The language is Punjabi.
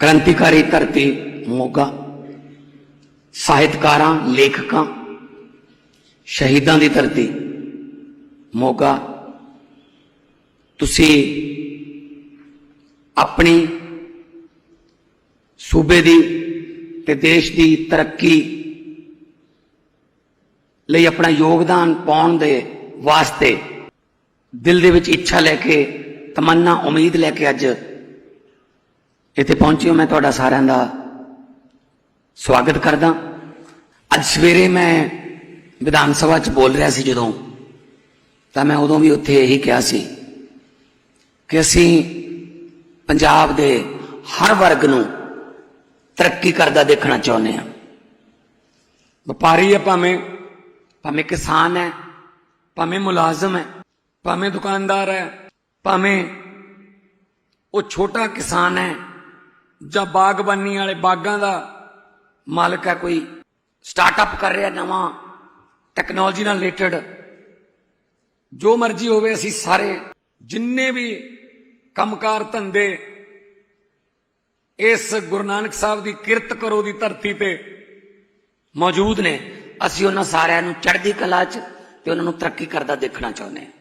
ਕ੍ਰਾਂਤੀਕਾਰੀ ਧਰਤੀ ਮੋਗਾ। ਸਾਹਿਤਕਾਰਾਂ, ਲੇਖਕਾਂ, ਸ਼ਹੀਦਾਂ ਦੀ ਧਰਤੀ ਮੋਗਾ। ਤੁਸੀਂ ਆਪਣੀ ਸੂਬੇ ਦੀ ਤੇ ਦੇਸ਼ ਦੀ ਤਰੱਕੀ ਲਈ ਆਪਣਾ ਯੋਗਦਾਨ ਪਾਉਣ ਦੇ ਵਾਸਤੇ ਦਿਲ ਦੇ ਵਿੱਚ ਇੱਛਾ ਲੈ ਕੇ, ਤਮੰਨਾ, ਉਮੀਦ ਲੈ ਕੇ ਅੱਜ ਇੱਥੇ ਪਹੁੰਚੇ ਹੋ ਮੈਂ ਤੁਹਾਡਾ ਸਾਰਿਆਂ ਦਾ ਸਵਾਗਤ ਕਰਦਾ। ਅੱਜ ਸਵੇਰੇ ਮੈਂ ਵਿਧਾਨ ਸਭਾ 'ਚ ਬੋਲ ਰਿਹਾ ਸੀ ਜਦੋਂ, ਤਾਂ ਮੈਂ ਉਦੋਂ ਵੀ ਉੱਥੇ ਇਹੀ ਕਿਹਾ ਸੀ ਕਿ ਅਸੀਂ ਪੰਜਾਬ ਦੇ ਹਰ ਵਰਗ ਨੂੰ ਤਰੱਕੀ ਕਰਦਾ ਦੇਖਣਾ ਚਾਹੁੰਦੇ ਹਾਂ। ਵਪਾਰੀ ਹੈ ਭਾਵੇਂ ਭਾਵੇਂ ਕਿਸਾਨ ਹੈ, ਭਾਵੇਂ ਮੁਲਾਜ਼ਮ ਹੈ, ਭਾਵੇਂ ਦੁਕਾਨਦਾਰ ਹੈ, ਭਾਵੇਂ ਉਹ ਛੋਟਾ ਕਿਸਾਨ ਹੈ ਜਾਂ ਬਾਗਬਾਨੀ ਵਾਲੇ ਬਾਗਾਂ ਦਾ ਮਾਲਕ ਹੈ ਕੋਈ ਸਟਾਰਟਅਪ ਕਰ ਰਿਹਾ ਨਵਾਂ ਟੈਕਨੋਲੋਜੀ ਨਾਲ ਰਿਲੇਟਡ ਜੋ ਮਰਜ਼ੀ ਹੋਵੇ ਅਸੀਂ ਸਾਰੇ, ਜਿੰਨੇ ਵੀ ਕੰਮਕਾਰ ਧੰਦੇ, ਇਸ ਗੁਰੂ ਨਾਨਕ ਸਾਹਿਬ ਦੀ ਕਿਰਤ ਕਰੋ ਦੀ ਧਰਤੀ ਤੇ ਮੌਜੂਦ ਨੇ, ਅਸੀਂ ਉਹਨਾਂ ਸਾਰਿਆਂ ਨੂੰ ਚੜ੍ਹਦੀ ਕਲਾ 'ਚ ਤੇ ਉਹਨਾਂ ਨੂੰ ਤਰੱਕੀ ਕਰਦਾ ਦੇਖਣਾ ਚਾਹੁੰਦੇ ਹਾਂ।